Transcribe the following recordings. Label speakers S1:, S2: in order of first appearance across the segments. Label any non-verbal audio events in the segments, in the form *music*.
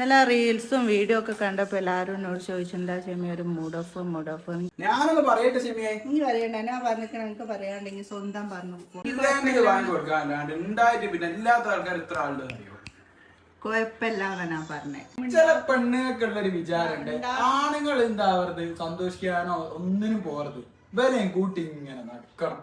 S1: ഇന്നലെ റീൽസും വീഡിയോ ഒക്കെ കണ്ടപ്പോ എല്ലാരും എന്നോട് ചോദിച്ചെന്താ ചെമ്മി ഒരു മൂഡ് ഓഫ് മൂഡ് ഓഫ്
S2: ഞാനൊന്ന് പറയട്ടെ ഷെമിയെ?
S1: നീ പറയണ്ട ഞാൻ പറഞ്ഞിട്ട് എനിക്ക് പറയാണ്ടെങ്കിൽ സ്വന്തം പറഞ്ഞു
S2: വാങ്ങി കൊടുക്കാൻ ഉണ്ടായിട്ട് പിന്നെ ആൾക്കാർ ഇത്ര ആളുടെ അറിയോ?
S1: കുഴപ്പമില്ല ഞാൻ പറഞ്ഞേ.
S2: ചില പെണ്ണുങ്ങൾക്കുള്ള ഒരു വിചാരമുണ്ട്. ആണുങ്ങൾ പറയുന്നത് സന്തോഷിക്കാനോ ഒന്നിനും പോകരുത്. വിലയും കൂട്ടി ഇങ്ങനെ നടക്കണം.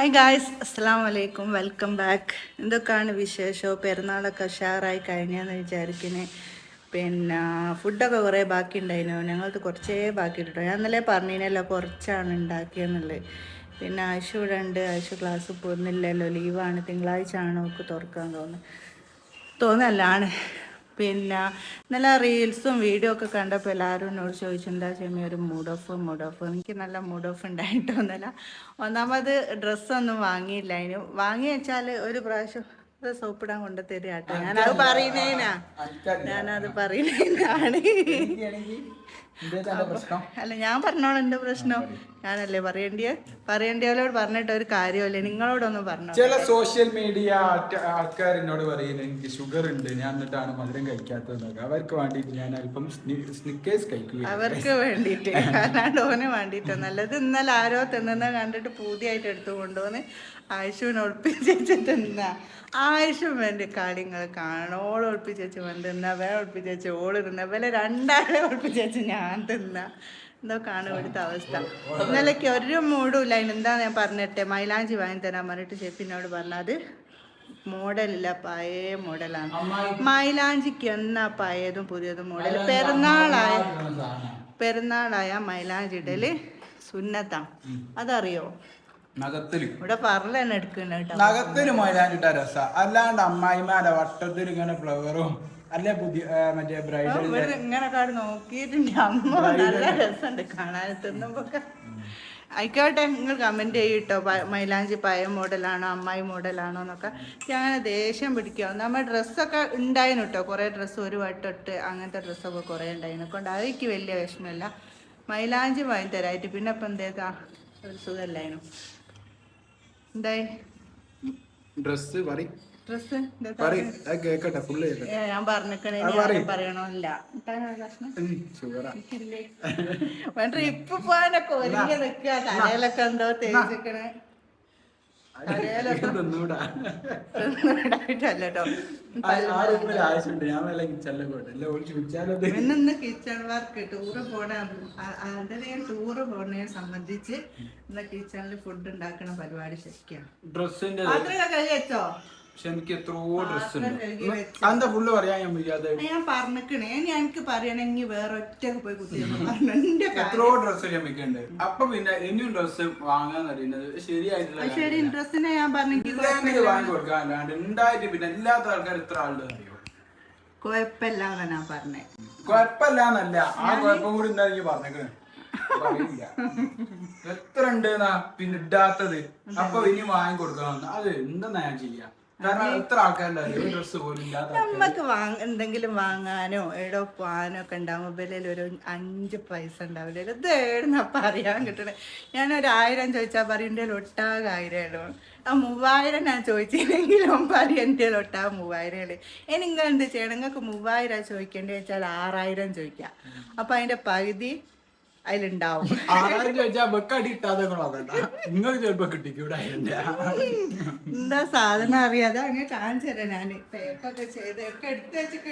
S1: ഹായ് ഗായ്സ് അസ്സാം വലൈക്കും വെൽക്കം ബാക്ക് എന്തൊക്കെയാണ് വിശേഷം? പെരുന്നാളൊക്കെ ഉഷാറായി കഴിഞ്ഞെന്ന് വിചാരിക്കുന്നത് പിന്നെ ഫുഡൊക്കെ കുറേ ബാക്കി ഉണ്ടായിരുന്നു ഞങ്ങൾക്ക് കുറച്ചേ ബാക്കി ഇട്ടോ ഞാൻ ഇന്നലെ പറഞ്ഞതിനെല്ലാം കുറച്ചാണ് ഉണ്ടാക്കിയെന്നുള്ളത്. പിന്നെ ആശു ഇവിടെ ഉണ്ട്. ആശു ക്ലാസ് പോകുന്നില്ലല്ലോ. ലീവാണ് തിങ്കളാഴ്ച ആണ് ഒക്കെ തുറക്കാൻ തോന്നുന്നത്. തോന്നല്ലാണ് പിന്നെ നല്ല റീൽസും വീഡിയോ ഒക്കെ കണ്ടപ്പോൾ എല്ലാവരും എന്നോട് ചോദിച്ചെന്താ ചെമ്മി ഒരു മൂഡ് ഓഫ് മൂഡ് ഓഫ് എനിക്ക് നല്ല മൂഡ് ഓഫ് ഉണ്ടായിട്ടൊന്നുമല്ല. ഒന്നാമത് ഡ്രസ്സൊന്നും വാങ്ങിയില്ല. അതിന് വാങ്ങി വെച്ചാൽ ഒരു പ്രാവശ്യം അത് സോപ്പിടാൻ കൊണ്ട് തരാട്ടോ ഞാനത് പറയുന്നതിനാ. ഞാനത് പറയുന്നതിനാണ്. അല്ല ഞാൻ പറഞ്ഞോളൂ എന്റെ പ്രശ്നം. ഞാനല്ലേ പറയേണ്ടിയ? പറയേണ്ടിയവരോട് പറഞ്ഞിട്ട് ഒരു കാര്യമല്ലേ നിങ്ങളോടൊന്നും പറഞ്ഞു.
S2: ചില സോഷ്യൽ മീഡിയ ആൾക്കാർ എന്നോട് പറയുന്നത് എനിക്ക് ഷുഗർ ഉണ്ട്. ഞാൻ എന്നിട്ടാണ് മധുരം കഴിക്കാത്തത് അവർക്ക് വേണ്ടിയിട്ട് ഞാൻ അല്പം സ്നിക്കേഴ്സ് കഴിക്കുക
S1: അവർക്ക് വേണ്ടിയിട്ട്. കാരണം ഓന് വേണ്ടിയിട്ട്. നല്ലത് ഇന്നലെ ആരോ തിന്നുന്ന കണ്ടിട്ട് പൂതിയായിട്ട് എടുത്തു കൊണ്ടുവന്ന് ആയുഷുവിനെ ഒളിപ്പിച്ചു തിന്ന. ആയുഷും വേണ്ടി കാര്യങ്ങൾ കാണണം ഓൾ ഒളിപ്പിച്ചു വന്ന് തിന്ന വേറെ ഒളിപ്പിച്ചു ഓൾ തിന്ന. വില രണ്ടാളെ ഞാൻ തിന്ന. എന്തൊക്കെയാണ് ഇവിടുത്തെ അവസ്ഥ. ഇന്നലേക്ക് ഒരു മൂടും ഇല്ല. എന്താ ഞാൻ പറഞ്ഞിട്ടെ? മൈലാഞ്ചി വാങ്ങി തരാൻ പറഞ്ഞിട്ട് ഷെഫിനോട് പറഞ്ഞത് മോഡലില്ല പഴയ മോഡലാണ്. മൈലാഞ്ചിക്ക് എന്നാ പഴയതും പുതിയതും മോഡൽ പെരുന്നാളായ പെരുന്നാളായ മൈലാഞ്ചി ഇടൽ സുന്നത്താ. അതറിയോ? ഇവിടെ പറഞ്ഞു തന്നെ എടുക്കണ്ട കേട്ടോ
S2: നഖത്തിന് മൈലാഞ്ചിട്ട രസ. അല്ലാണ്ട് അമ്മായിമാരെ വട്ടത്തിൽ ഇങ്ങനെ ഫ്ലവറും അല്ലെ പുതിയ മറ്റേ ബ്രൈഡൽ
S1: ഇങ്ങനെ കാട് നോക്കിയിട്ടുണ്ട്. അമ്മ നല്ല രസമുണ്ട്. കാണാൻ തിന്നുമ്പോ ആയിക്കോട്ടെ നിങ്ങൾ കമന്റ് ചെയ്യട്ടോ മൈലാഞ്ചി പഴയ മോഡലാണോ അമ്മായി മോഡലാണോ എന്നൊക്കെ. ഞാൻ അങ്ങനെ ദേഷ്യം പിടിക്കുക നമ്മൾ ഡ്രസ്സൊക്കെ ഉണ്ടായിരുന്നു കേട്ടോ കുറേ ഡ്രസ്സ് ഒരു വട്ടൊട്ട് അങ്ങനത്തെ ഡ്രസ്സൊക്കെ കുറേ ഉണ്ടായിരുന്നു. കൊണ്ട് അതെനിക്ക് വലിയ വിഷമമില്ല. മൈലാഞ്ചി വാങ്ങി തരായിട്ട് പിന്നെ ഇപ്പം എന്തേതാ ഒരു സുഖമല്ലായിരുന്നു. എന്തായി?
S2: ഡ്രസ്
S1: ഡ്രസ്സ്
S2: പറ കേക്കട്ടെ ഫുള്ള്
S1: ഞാൻ പറഞ്ഞിക്കണേ. പറയണമില്ല ട്രിപ്പ് പോകാനൊക്കെ ഒരുങ്ങി തലയിലൊക്കെ എന്തോ തേച്ചിക്കണേ.
S2: കിച്ചണിലെ
S1: ഇന്ന് കിച്ചൺ വർക്ക് ടൂറ് പോണ അതിനെ ടൂറ് പോണെ സംബന്ധിച്ച് ഇന്ന് കിച്ചണിൽ ഫുഡ് ഉണ്ടാക്കണ പരിപാടി ശരിക്കാണ്.
S2: ഡ്രസ്സിന്റെ
S1: അത്രയൊക്കെ കഴുകി വെച്ചോ?
S2: പക്ഷെ എനിക്ക് എത്രയോ ഡ്രസ് ഉണ്ട്. എന്താ ഫുള്ള് പറയാൻ ഞാൻ
S1: ഞാൻ എനിക്ക് വേറെ ഒറ്റയ്ക്ക് പോയി.
S2: എത്രയോ ഡ്രസ് ലഭിക്കുന്നുണ്ട് അപ്പൊ പിന്നെ ഇനിയും ഡ്രസ് വാങ്ങാൻ അറിയുന്നത് ശരിയായിട്ടില്ല
S1: ശരി ഇൻട്രസ്റ്റിനെ ഞാൻ പറഞ്ഞെങ്കിൽ
S2: ഇല്ലെങ്കിൽ വാങ്ങി കൊടുക്കാൻ അല്ലാണ്ട് ഉണ്ടായിട്ട് പിന്നെ എല്ലാത്ത ആൾക്കാർ ഇത്ര ആളുടെ അറിയോ
S1: ഞാൻ പറഞ്ഞേ.
S2: കുഴപ്പമില്ലാന്നല്ല. ആ കുഴപ്പം കൂടി എന്താ എനിക്ക് പറഞ്ഞേക്കണേ എത്ര ഉണ്ട് പിന്നെ ഇടാത്തത്. അപ്പൊ ഇനി വാങ്ങി കൊടുക്കണം അത് എന്താ ഞാൻ ചെയ്യാ? കാരണം
S1: വാങ്. എന്തെങ്കിലും വാങ്ങാനോ എവിടെ പോകാനോ ഒക്കെ ഉണ്ടാകുമ്പോൾ വിലയിൽ ഒരു അഞ്ച് പൈസ ഉണ്ടാവില്ല? ഇത് ഏടുന്നപ്പ അറിയാൻ കിട്ടണേ? ഞാൻ ഒരു ആയിരം ചോദിച്ചാൽ പറയും എന്റെ ഒട്ടാകെ ആയിരം ആ മൂവായിരം ഞാൻ ചോദിച്ചില്ലെങ്കിലും പറയും എന്റെ ഒട്ടാ മൂവായിരം ഇടും ഇനി നിങ്ങൾ എന്ത് ചെയ്യണം? നിങ്ങൾക്ക് മൂവായിരം ചോദിക്കേണ്ടത് വെച്ചാൽ ആറായിരം ചോദിക്കാം. അപ്പം അതിന്റെ പകുതി അതിലുണ്ടാവും.
S2: ആരാരും ഇട്ടാതെ നോക്കണ്ട നിങ്ങൾക്ക് ചിലപ്പോ കിട്ടിക്കൂടെ
S1: എന്താ സാധനം അറിയാതെ അങ്ങനെ കാണിച്ചു തരാം ഞാൻ പേപ്പൊക്കെ ചെയ്ത് ഒക്കെ എടുത്ത് വെച്ചിട്ട്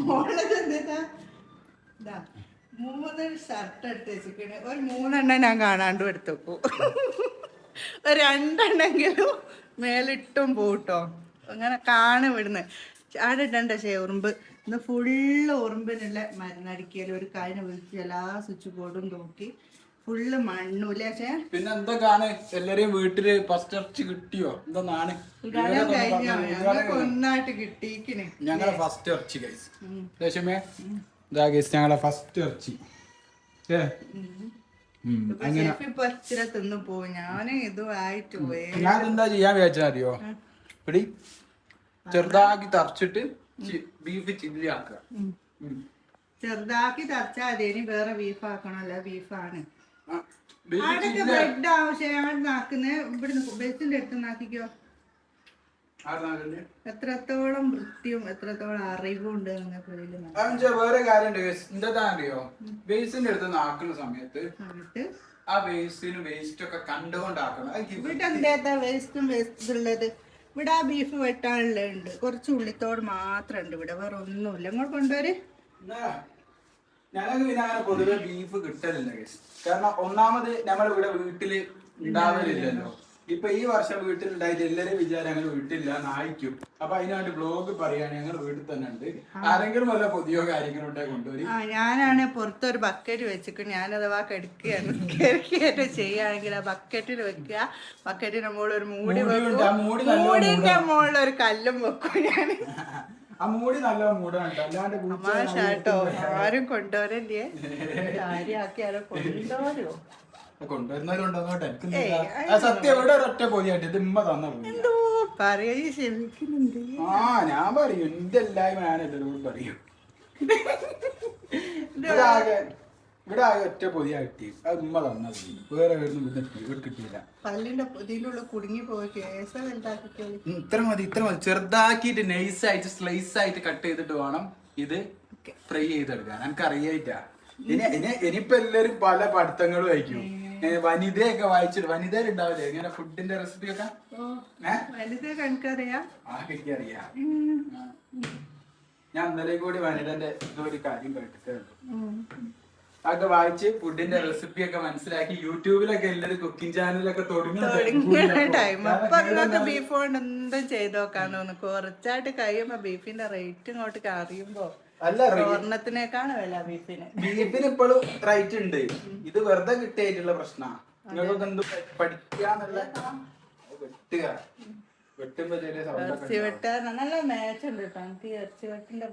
S1: മോളത് എന്താ? ഇതാ മൂന്ന് ഷർട്ട് എടുത്ത് ഒരു മൂന്നെണ്ണം ഞാൻ കാണാണ്ട് എടുത്തു ഒരു രണ്ടെണ്ണെങ്കിലും മേലിട്ടും പോട്ടോ. അങ്ങനെ കാണും ഇവിടുന്ന്. ശേ ഉറുമ്പ്. ഇന്ന് ഫുള്ള് ഉറുമ്പിനുള്ള മരുന്നടിക്കൽ ഒരു കാര്യം വിളിച്ച് എല്ലാ സ്വിച്ച് ബോർഡും നോക്കി ഫുള്ള് മണ്ണൂല്ലേ പക്ഷേ
S2: പിന്നെ എന്തൊക്കെയാണ് എല്ലാരെയും വീട്ടിൽ ഫസ്റ്റ് ഇറച്ചി കിട്ടിയോ?
S1: ഉദ്ഘാടനം കഴിഞ്ഞോ. ഞങ്ങൾക്ക് ഒന്നായിട്ട് കിട്ടിയിക്കണ്
S2: ഞങ്ങളെ ഫസ്റ്റ് ഇറച്ചി ഗൈസ് രേഷമേ ഇതാ ഗൈസ് ഞങ്ങളെ ഫസ്റ്റ് ഇറച്ചി. ഏ ഉം.
S1: ഷെഫ് ഇപ്പൊ ഇച്ചിരി തിന്നു പോവും. ഞാൻ പോയി
S2: ഞാൻ എന്താ ചെയ്യാൻ വിചാരിച്ചറിയോ പിടി ചെറുതാക്കി തറച്ചിട്ട് ബീഫ് ചില്ലി ആക്കുക.
S1: ചെറുതാക്കി തറച്ചാൽ അതിന് വേറെ ബീഫ് ആക്കണമല്ല ബീഫാണ് ബ്രെഡ് ആവശ്യം ആക്കുന്നത് ഇവിടുന്ന് ബേസിന്റെ അടുത്ത്
S2: നാക്കിക്കോ.
S1: എത്രത്തോളം വൃത്തിയും എത്രത്തോളം അറിവും ഉണ്ട്
S2: വേറെ കാര്യണ്ട് ഗൈസ് എന്താ അറിയോ? ബേസിന്റെ അടുത്ത് നാക്കുന്ന സമയത്ത് ആ വേസ്റ്റിനും വേസ്റ്റ് ഒക്കെ കണ്ടുകൊണ്ടാക്കണം.
S1: വേസ്റ്റും വേസ്റ്റ് ഉള്ളത്? ഇവിടെ ആ ബീഫ് വെട്ടാനുള്ള ഉണ്ട് കുറച്ച് ഉള്ളിത്തോട് മാത്രം ഉണ്ട് ഇവിടെ വേറെ ഒന്നുമില്ല. ഇങ്ങോട്ട് കൊണ്ടുവര്.
S2: ഞങ്ങൾക്ക് പിന്നെ അങ്ങനെ പൊതുവെ ബീഫ് കിട്ടലില്ല കാരണം ഒന്നാമത് നമ്മൾ ഇവിടെ വീട്ടിൽ ഉണ്ടാവലില്ലല്ലോ. ഇപ്പൊ ഈ വർഷം വീട്ടിലുണ്ടായിട്ട് എല്ലാരും വിചാരം ഞങ്ങൾ വീട്ടില്ല നായിക്കും അപ്പൊ അതിനായിട്ട് ബ്ലോഗ് പറയാൻ ഞങ്ങൾ വീട്ടിൽ തന്നെ ഉണ്ട്. ആരെങ്കിലും വല്ല പുതിയോ കാര്യങ്ങളുണ്ടെ കൊണ്ടുവരും.
S1: ഞാനാണ് പുറത്തൊരു ബക്കറ്റ് വെച്ചിട്ട് ഞാൻ അഥവാ കെടുക്കുകയാണ് ചെയ്യുകയാണെങ്കിൽ ആ ബക്കറ്റിൽ വെക്കുക. ബക്കറ്റിന് മുകളിൽ ഒരു മൂടി വെക്കും. മൂടിന്റെ മുകളിൽ ഒരു കല്ലും വെക്കും ഞാൻ
S2: ആ മൂടി നല്ല മൂടാണ്. അല്ലാണ്ട്
S1: ആരും കൊണ്ടുവരല്ലേ കാര്യമാക്കി ആരോ കൊണ്ടുവരോ
S2: കൊണ്ടുവരുന്നവരുണ്ടോന്നോട്ടെ എനിക്ക് സത്യം ഇവിടെ ഒരൊറ്റ പൊതിയായിട്ട് ഇത് ഉമ്മ തന്ന പൊതി
S1: എന്തോ പറയാ ക്ഷമിക്കുന്നുണ്ട്
S2: ആ ഞാൻ പറയും. എന്റെ എല്ലായ്മ ഞാൻ എല്ലാവരോടും പറയും. ഇവിടെ ആകെ ഇവിടെ ആകെ ഒറ്റ പൊതിയാ കിട്ടി അത് ഉമ്മ തന്നത്. വേറെ ഇവിടെ കിട്ടിയില്ല.
S1: പല്ലിന്റെ കുടുങ്ങി പോയി
S2: ഇത്ര മതി ഇത്ര മതി. ചെറുതാക്കിയിട്ട് നൈസ് ആയിട്ട് സ്ലൈസ് ആയിട്ട് കട്ട് ചെയ്തിട്ട് വേണം ഇത് ഫ്രൈ ചെയ്തെടുക്കാൻ. എനിക്ക് അറിയായിട്ടാ ഇനി ഇനി ഇനിയിപ്പോ എല്ലാരും പല പഠിത്തങ്ങളും അയക്കും വനിതയൊക്കെ വായിച്ചിട്ട് വനിതയിലുണ്ടാവില്ലേ ഇങ്ങനെ ഫുഡിന്റെ റെസിപ്പി ഒക്കെ അറിയാം ഞാൻ ഇന്നലെ കൂടി വനിതന്റെ ഇതൊരു കാര്യം കേട്ടിട്ടുണ്ട് അതൊക്കെ വായിച്ച് ഫുഡിന്റെ റെസിപ്പി ഒക്കെ മനസ്സിലാക്കി യൂട്യൂബിലൊക്കെ എല്ലാവരും കുക്കിംഗ് ചാനലൊക്കെ
S1: തുടങ്ങിയ ടൈം അപ്പൊ നിങ്ങൾക്ക്
S2: തുടങ്ങി
S1: ബീഫ് കൊണ്ട് എന്തും ചെയ്ത് നോക്കാൻ തോന്നുന്നു. കുറച്ചായിട്ട് കഴിയുമ്പോ ബീഫിന്റെ റേറ്റ് ഇങ്ങോട്ട് അറിയുമ്പോ
S2: അല്ല
S1: സ്വർണത്തിനേക്കാണ് വില ബീഫിന്.
S2: ബീഫിന് ഇപ്പോഴും റൈറ്റ് ഉണ്ട്. ഇത് വെറുതെ കിട്ടിയായിട്ടുള്ള പ്രശ്നമാണ് നിങ്ങൾക്കൊക്കെ എന്ത് പഠിക്കാന്നുള്ള വെട്ടുക. വെട്ടുമ്പോ ചെറിയ
S1: ഇറച്ചി നല്ല മാച്ച് ഉണ്ട് കേട്ടോ. എനിക്ക് ഇറച്ചി വെട്ടിന്റെ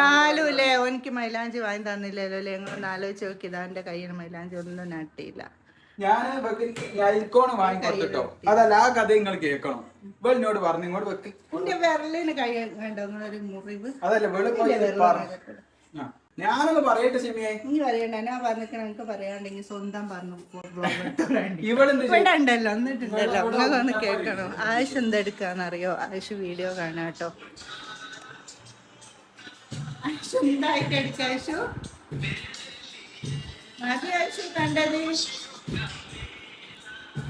S1: നാലുല്ലേ എനിക്ക് മൈലാഞ്ചി വാങ്ങി തന്നില്ലല്ലോ അല്ലേ? ഞങ്ങൾ ആലോചിച്ച് നോക്കി. ഇതാ എന്റെ കയ്യിൽ മൈലാഞ്ചി. ഒന്നും നട്ടിയില്ല
S2: ഞാൻ നൈൽക്കോണ് വാങ്ങിക്കൊടുത്തിട്ടോ. അതല്ല ആ കഥ നിങ്ങൾ കേൾക്കണം. വെളിനോട് പറഞ്ഞു ഇങ്ങോട്ട് വെക്ക്.
S1: വിരലിന് ഒരു മുറിവ്.
S2: അതല്ല വെളുപ്പം ഞാനൊന്ന് പറയട്ടെ സിമിയെ
S1: നീ പറയണ്ട ഞാൻ പറഞ്ഞിട്ട് എനിക്ക് പറയാണ്ടെങ്കിൽ സ്വന്തം പറഞ്ഞു
S2: ഇവളെന്ത് ചെയ്യും?
S1: ഇവിടെ ഉണ്ടല്ലോ എന്നിട്ടുണ്ടല്ലോ നിങ്ങൾക്ക് ഒന്ന് കേൾക്കണം. ആയുഷ് എന്തെടുക്കാന്നറിയോ? ആയുഷ് വീഡിയോ കാണാട്ടോ ആയുഷ് എന്തായിട്ട് എടുക്ക ആദ്യ ആയുഷു കണ്ടത്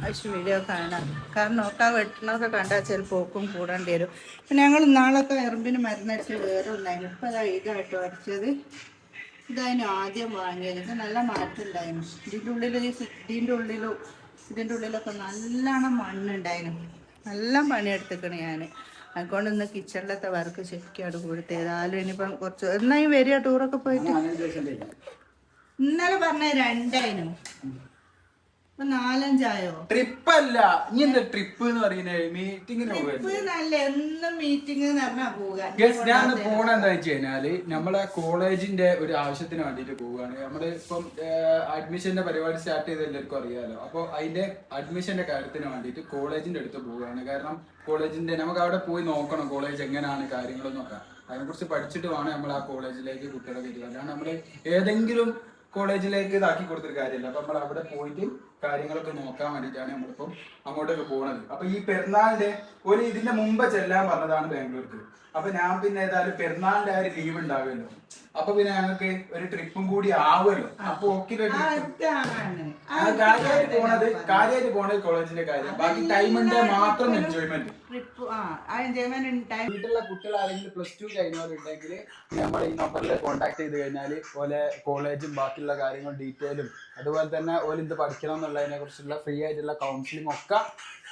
S1: ആയുഷ് വീഡിയോ കാണാം. കാരണം നോക്കാൻ വെട്ടണമൊക്കെ കണ്ടാൽ ചിലപ്പോൾ ഒക്കും കൂടേണ്ടി വരും. പിന്നെ ഞങ്ങൾ നാളൊക്കെ എറുമ്പിന് മരുന്നടിച്ച് വേറെ ഉണ്ടായിരുന്നു ഇപ്പം അതാ ഇതായിട്ട് അടിച്ചത്. ഇതായിരുന്നു ആദ്യം വാങ്ങിയത്. ഇത് നല്ല മാറ്റം ഉണ്ടായിരുന്നു ഇതിന്റെ ഉള്ളിൽ ഈ ഇതിന്റെ ഉള്ളിലും ഇതിന്റെ ഉള്ളിലൊക്കെ നല്ലോണം മണ്ണുണ്ടായിരുന്നു നല്ല പണിയെടുത്തേക്കണ് ഞാൻ അതുകൊണ്ട് ഇന്ന് കിച്ചണിലത്തെ വർക്ക് ശരിക്കും അവിടെ കൊടുത്ത് ഏതായാലും ഇനിയിപ്പം കുറച്ച് എന്നായും വരിക ടൂറൊക്കെ പോയിട്ട്. ഇന്നലെ പറഞ്ഞ രണ്ടായിരുന്നു നാലഞ്ചായോ?
S2: ട്രിപ്പ് അല്ല ഇനി എന്താ ട്രിപ്പ് എന്ന് പറയുന്നത്
S1: മീറ്റിംഗിന്
S2: ഗസ് ഞാൻ പോണ എന്താ വെച്ച് കഴിഞ്ഞാൽ നമ്മളെ കോളേജിന്റെ ഒരു ആവശ്യത്തിന് വേണ്ടിട്ട് പോവുകയാണ്. നമ്മൾ ഇപ്പം അഡ്മിഷന്റെ പരിപാടി സ്റ്റാർട്ട് ചെയ്ത് എല്ലാവർക്കും അറിയാലോ. അപ്പൊ അതിന്റെ അഡ്മിഷന്റെ കാര്യത്തിന് വേണ്ടിട്ട് കോളേജിന്റെ അടുത്ത് പോവുകയാണ്. കാരണം കോളേജിന്റെ നമുക്ക് അവിടെ പോയി നോക്കണം കോളേജ് എങ്ങനെയാണ് കാര്യങ്ങളെന്നൊക്കെ. അതിനെക്കുറിച്ച് പഠിച്ചിട്ട് വേണം നമ്മൾ ആ കോളേജിലേക്ക് കുട്ടികളെ വരിക അല്ലാണ്ട് നമ്മൾ ഏതെങ്കിലും കോളേജിലേക്ക് ഇതാക്കി കൊടുത്തൊരു കാര്യമല്ല. അപ്പൊ നമ്മൾ അവിടെ പോയിട്ട് കാര്യങ്ങളൊക്കെ നോക്കാൻ വേണ്ടിയിട്ടാണ് നമ്മളിപ്പം അങ്ങോട്ടൊക്കെ പോണത്. അപ്പൊ ഈ പെരുന്നാളിന്റെ ഒരു ഇതിന്റെ മുമ്പ് ചെല്ലാൻ പറഞ്ഞതാണ് ബാംഗ്ലൂർക്ക്. അപ്പൊ ഞാൻ പിന്നെ ഏതായാലും പെരുന്നാളിന്റെ ആ ഒരു ലീവ് ഉണ്ടാവുമല്ലോ. അപ്പൊ പിന്നെ ഞങ്ങൾക്ക് ഒരു ട്രിപ്പും കൂടി ആവുമല്ലോ. അപ്പൊ
S1: ഒക്കെ
S2: കാര്യമായിട്ട് പോണത് കാര്യമായിട്ട് പോണത് കോളേജിന്റെ കാര്യം. ബാക്കി ടൈമിന്റെ മാത്രം എൻജോയ്മെന്റ് വീട്ടിലുള്ള കുട്ടികൾ ആരെങ്കിലും പ്ലസ് ടു കഴിഞ്ഞവരുണ്ടെങ്കിൽ നമ്മൾ ഈ നമ്പറിൽ കോൺടാക്ട് ചെയ്ത് കഴിഞ്ഞാൽ ഓലെ കോളേജും ബാക്കിയുള്ള കാര്യങ്ങളും ഡീറ്റെയിലും അതുപോലെ തന്നെ ഓൽ ഇത് പഠിക്കണം എന്നുള്ളതിനെ കുറിച്ചുള്ള ഫ്രീ ആയിട്ടുള്ള കൗൺസിലിംഗ് ഒക്കെ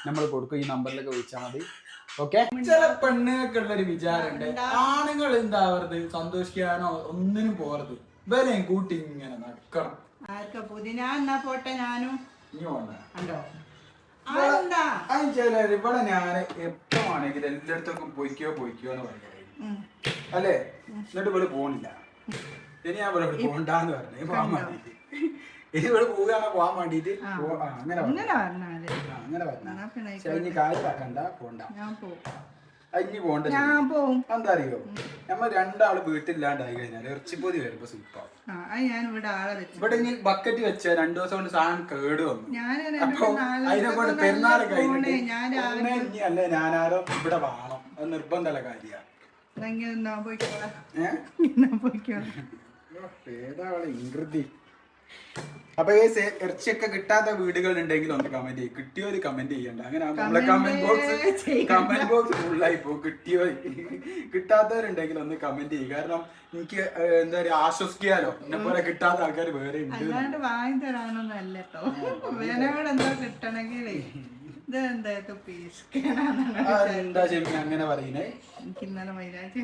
S2: നമ്മൾ കൊടുക്കും. ഈ നമ്പറിലേക്ക് വിളിച്ചാൽ മതി. ഓക്കെ ചില പെണ്ണുങ്ങൾക്കുള്ള ഒരു വിചാരമുണ്ട്. ആണുങ്ങൾ എന്താവരുത് സന്തോഷിക്കാനോ ഒന്നിനും പോകരുത്. വിലയും കൂട്ടി ഇങ്ങനെ നടക്കണം.
S1: ആർക്കാ പുതിന എന്നാ പോട്ടെ ഞാനും?
S2: വേണ്ട
S1: ഉണ്ടോ അതെന്താ?
S2: അത് ചിലർ ഇവിടെ ഞാൻ എപ്പോ ആണെങ്കിലും എല്ലായിടത്തേക്കും പൊയ്ക്കോ പൊയ്ക്കോ എന്ന് പറയുന്നത് അല്ലേ? എന്നിട്ട് ഇവിടെ പോണില്ല. ഇനി ഞാൻ ഇവിടെ പോണ്ടാന്ന് പറഞ്ഞു പോകാൻ വേണ്ടിട്ട് ഇനി ഇവിടെ പോവുകയാണെ? പോകാൻ വേണ്ടിട്ട് അങ്ങനെ പറഞ്ഞാൽ അങ്ങനെ പറഞ്ഞു
S1: എന്നാ പിന്നെ
S2: ശരി കാര്യമാക്കണ്ട പോണ്ട. അഞ്ഞു
S1: പോണ്ട
S2: എന്താ അറിയോ? നമ്മൾ രണ്ടാൾ വീട്ടിലില്ലാണ്ടായി കഴിഞ്ഞാൽ ഇറച്ചിപ്പൊതി വരുമ്പോ സൂപ്പാവും
S1: ഇവിടെ
S2: ഇനി ബക്കറ്റ് വെച്ച രണ്ടു ദിവസം കൊണ്ട് സാധനം കേട് വന്നു. അപ്പൊ അതിനെ കൊണ്ട് പെരുന്നാൾ കഴിഞ്ഞിട്ട് ഇനി അല്ലേ ഞാനാരോ ഇവിടെ വേണം. അത് നിർബന്ധമുള്ള കാര്യ
S1: ഏതാ എന്നാ
S2: അപ്പൊ ഈ ഇറച്ചിയൊക്കെ കിട്ടാത്ത വീടുകൾ ഉണ്ടെങ്കിൽ ഒന്ന് കമന്റ് ചെയ്യും. കിട്ടിയോ ഒരു കമന്റ് ചെയ്യണ്ട. അങ്ങനെ നമ്മളെ കമന്റ് ബോക്സ് കമന്റ് ബോക്സ് ഫുള്ളായി പോകും. കിട്ടിയോ? കിട്ടാത്തവരുണ്ടെങ്കിൽ ഒന്ന് കമന്റ് ചെയ്യും. കാരണം എനിക്ക് എന്താ പറയാ ആശ്വസിക്കാലോ. എന്നെ പോലെ കിട്ടാത്ത ആൾക്കാർ വേറെ ഉണ്ട്
S1: വാങ്ങി കേട്ടോ എന്തോ പീസ്കാനാണ്
S2: അങ്ങനെ പറയുന്നേ.
S1: എനിക്ക് ഇന്നലെ മൈലാഞ്ചി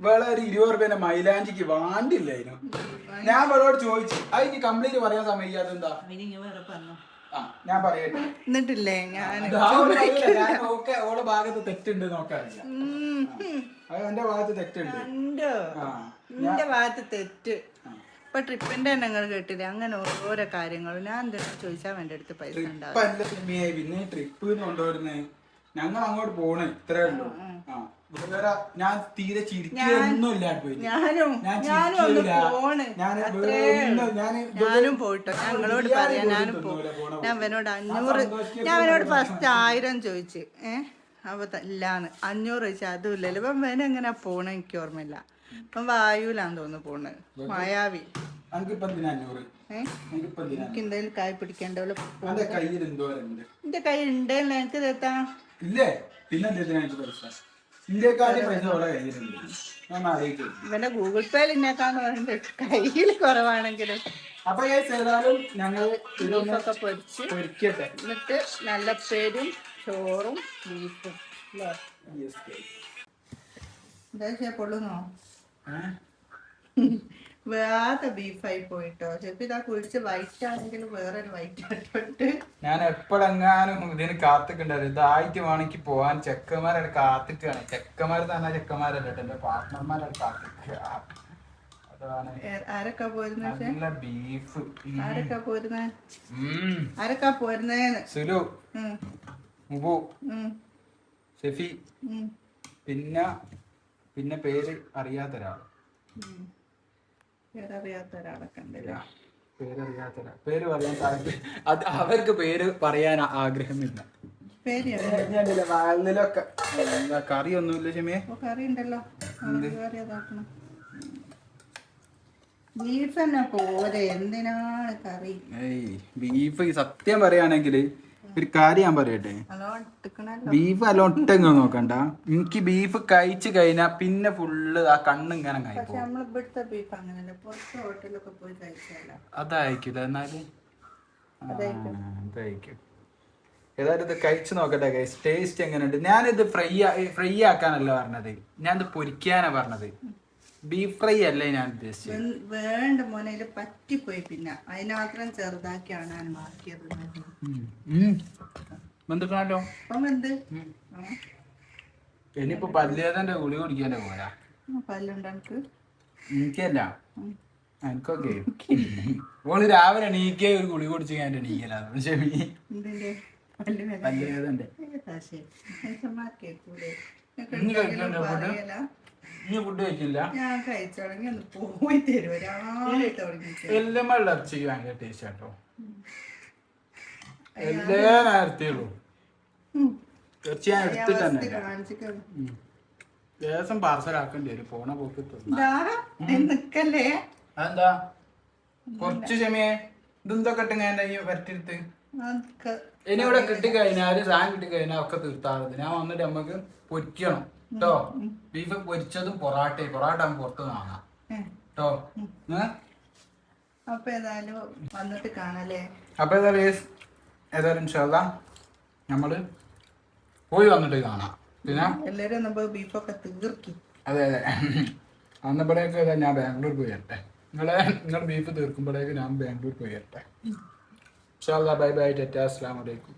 S2: ഒരു ഇരുപത് റുപ്യന്റെ മൈലാഞ്ചിക്ക് വാണ്ടില്ലായിരുന്നു. ഞാൻ വേളോട് ചോദിച്ചു അത് ഇനി കംപ്ലീറ്റ് പറയാൻ സമയത്ത് എന്താ ഞാൻ പറയട്ടെ.
S1: എന്നിട്ടില്ലേ? ഞാൻ
S2: ഓക്കെ ഓളെ ഭാഗത്ത് തെറ്റുണ്ട് നോക്കാറില്ല. അത് എന്റെ ഭാഗത്ത് തെറ്റുണ്ട്.
S1: നിന്റെ ഭാഗത്ത് തെറ്റ്. ഇപ്പൊ ട്രിപ്പിന്റെ എണ്ണങ്ങൾ കേട്ടില്ലേ? അങ്ങനെ ഓരോ കാര്യങ്ങളും. ഞാൻ ചോദിച്ചാൽ എന്റെ അടുത്ത് പൈസ ഉണ്ടാവും
S2: പിന്നെ ട്രിപ്പ് കൊണ്ടുവരുന്നേ ഞങ്ങൾ അങ്ങോട്ട് പോണേ ഇത്രേ ഉള്ളൂ. ആ. ഞാൻ തീരെ ചിരിക്കൊന്നുമില്ല
S1: ഞാനും ഞാനും ഒന്ന് പോണ്. പോയിട്ടോ. ഞങ്ങളോട് പറയാം. ഞാനും പോകും ഞാൻ അവനോട് അഞ്ഞൂറ് ഞാൻ അവനോട് ഫസ്റ്റ് ആയിരം ചോദിച്ചു. ഏഹ് അപ്പൊ ത- ഇല്ലാന്ന്. അഞ്ഞൂറ് ചോദിച്ചാൽ അതും ഇല്ലല്ലോ ഇപ്പം വേന എങ്ങനെ പോണ എനിക്ക് ഓർമ്മയില്ല. ഇപ്പം വായുലാന്ന് തോന്നുന്നു പോണ്. മായാവി. എനിക്ക് എന്തെങ്കിലും കായ്
S2: എന്തോരുണ്ട്
S1: എന്റെ കൈ ഉണ്ടല്ലോ എനിക്ക് തെത്താ
S2: ഇല്ലേ? പിന്നെ
S1: ഇവന്റെ ഗൂഗിൾ പേയിൽ ഇന്നേക്കാന്ന് പറയുന്നത് കയ്യിൽ കുറവാണെങ്കിലും
S2: അപ്പൊ ഏതായാലും ഞങ്ങൾ ഇതൊന്ന്
S1: ബീഫൊക്കെ പൊരിച്ച്
S2: പൊരിക്കട്ടെ.
S1: എന്നിട്ട് നല്ല പേരും ചോറും ബീഫും. എന്താ വെച്ചാ പൊള്ളുന്നോ? *laughs* വേറെ ബീഫായി പോയിട്ടോ. ചിലപ്പോ ഇതാ കുഴിച്ച് വൈറ്റ് ആണെങ്കിൽ വേറെ ഒരു വൈറ്റ് ആയിട്ടുണ്ട്.
S2: ഞാൻ എപ്പോഴെങ്ങാനും ഇതിന് കാത്തിക്കുണ്ടായിരുന്നു ഇതായിട്ട് വേണമെങ്കിൽ പോവാൻ ചെക്കന്മാരുടെ കാത്തിക്കാണ് ചെക്കന്മാർ തന്നെ ചെക്കന്മാരല്ല എന്റെ പാർട്ട്ണർമാരുടെ കാത്തിക്കുക
S1: ആരൊക്കെ പോരുന്ന
S2: ബീഫ്.
S1: ആരൊക്കെ പോരുന്ന? ആരൊക്കെ പോരുന്നേന്ന്?
S2: സുലു. മുബു. ഷെഫി പിന്നെ പിന്നെ പേര് അറിയാത്ത ഒരാൾ
S1: ഉം. പേരറിയാത്ത ഒരാളൊക്കെ ഉണ്ടല്ലേ?
S2: പേരറിയാത്ത ഒരാൾ പേര് പറയാൻ താല്പര്യം അത് അവർക്ക് പേര് പറയാൻ ആഗ്രഹമില്ല.
S1: പേര്
S2: വാലിലൊക്കെ എന്താ കറിയൊന്നുമില്ല ക്ഷമയെ
S1: അപ്പൊ കറി ഉണ്ടല്ലോ കറി അതാക്കണം ബീഫ് തന്നെ പോരെ. എന്തിനാണ് കറി?
S2: ബീഫ് സത്യം പറയുകയാണെങ്കിൽ ഒരു കാര്യം ഞാൻ പറയട്ടെ? ബീഫ് അല്ല ഒട്ടെങ്ങ് നോക്കണ്ട. എനിക്ക് ബീഫ് കഴിച്ചു കഴിഞ്ഞാ പിന്നെ ഫുള്ള് ആ കണ്ണിങ്ങനെ അതായിരിക്കില്ല എന്നാൽ? അതായിരിക്കും. ഏതായാലും ഇത് കഴിച്ചു നോക്കട്ടെ ഗൈസ് ടേസ്റ്റ് എങ്ങനെയുണ്ട്? ഞാനിത് ഫ്രൈ ഫ്രൈ ആക്കാനല്ല പറഞ്ഞത്. ഞാനിത് പൊരിക്കാനാ പറഞ്ഞത്. ബീഫ് ഫ്രൈ അല്ലേ ഞാൻ ഉദ്ദേശിച്ചത്?
S1: വേണ്ട മോനെ പറ്റിപ്പോയി പിന്നെ. അതിനാത്രം ചെറുതാക്കിയാണ് ഞാൻ മാറ്റിയത്
S2: ബന്ധുക്കണല്ലോ
S1: അപ്പം എന്ത്? ആ,
S2: ഇനിയിപ്പോ പല്ലേതന്റെ ഗുളി കുടിക്കാന്റെ പോരാ?
S1: പല്ലുണ്ട് എനിക്ക്
S2: എനിക്കല്ല എനിക്കൊക്കെ ഓൾ രാവിലെ എണീക്കേ ഒരു ഗുളി കുടിച്ച് ഞാൻ എണീക്കലാണ് ക്ഷമി നീ ഫുഡ് കഴിക്കില്ല.
S1: ഞാൻ കഴിച്ചോളെങ്കിൽ ഒന്ന് പോയി
S2: എല്ലാം ഭയങ്കര ടേസ്റ്റ് കേട്ടോ എല്ലാ നേരത്തേ ഉള്ളൂ.
S1: ഉം.
S2: ഇറച്ചി ഞാൻ എടുത്തിട്ട് തന്നെ ദേശം പാർസലാക്കേണ്ടി വരും. പോണ പോക്ക്
S1: നിക്കല്ലേ?
S2: അതെന്താ? കുറച്ച് ക്ഷമയെ ഇതെന്തൊക്കെ ഇട്ട് ഞാൻ ഈ വരട്ടിരുത്ത്
S1: അതൊക്കെ
S2: ഇനി ഇവിടെ കിട്ടിക്കഴിഞ്ഞാൽ സാധനം കിട്ടിക്കഴിഞ്ഞാൽ ഒക്കെ തീർത്താറുണ്ട് ഞാൻ വന്നിട്ട് നമുക്ക് പൊരിക്കണം. കേട്ടോ ബീഫ് പൊരിച്ചതും പൊറാട്ട പൊറാട്ട പുറത്ത് വാങ്ങാം.
S1: ഏ.
S2: കേട്ടോ
S1: അപ്പൊ ഏതായാലും വന്നിട്ട് കാണാല്ലേ?
S2: അപ്പൊ ഏതായാലും ഏതായാലും ഇൻഷാല്ല നമ്മൾ പോയി വന്നിട്ട് കാണാം. പിന്നെ?
S1: എല്ലാരും നമ്മൾ ബീഫൊക്കെ തീർക്കി.
S2: അതെ അതെ. അന്നപ്പോഴേക്ക് ഞാൻ ബാംഗ്ലൂർ പോയി വരട്ടെ. നിങ്ങളെ നിങ്ങൾ ബീഫ് തീർക്കുമ്പോഴേക്ക് ഞാൻ ബാംഗ്ലൂർ പോയി വരട്ടെ. ഇൻഷാല്ല ബൈ ബൈ ടെറ്റാ. അസ്സാം വലൈക്കും